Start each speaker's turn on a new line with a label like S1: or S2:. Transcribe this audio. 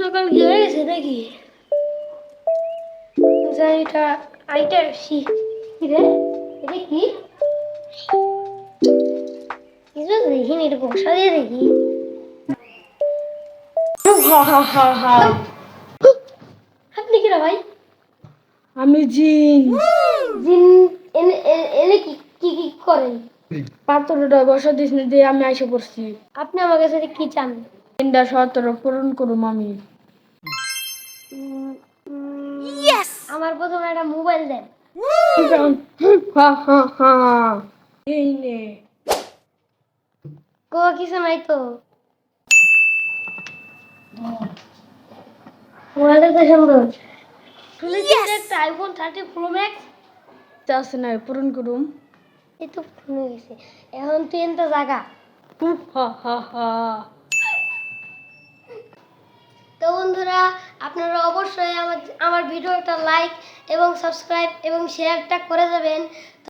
S1: সকাল কি হয়েছে নাকি এটা আইটা আসি রে? এটা কি? দেখিনি এটা বসা দিয়ে দেখি। আপনি কিরা ভাই?
S2: আমি জিন
S1: জিন এনে এনে কি? করেন।
S2: পাত্রটা বসা দিস দিয়ে আমি এসে পড়ছি।
S1: আপনি আমার কাছে কি চান?
S2: তিনটা সতের পূরণ করুম আমি।
S1: আমার প্রথমে একটা মোবাইল দেন।
S2: এই নে।
S1: কো কিছু নাই তো। মোবাইলটা তো সুন্দর। একটা আইফোন থার্টি প্রো ম্যাক্স
S2: আছে না পূরণ করুম।
S1: এই তো শুনে গেছে। এখন তুই এনতে জাগা
S2: হা হা হা।
S1: তো বন্ধুরা আপনারা অবশ্যই আমার আমার ভিডিওটা লাইক এবং সাবস্ক্রাইব এবং শেয়ারটা করে যাবেন।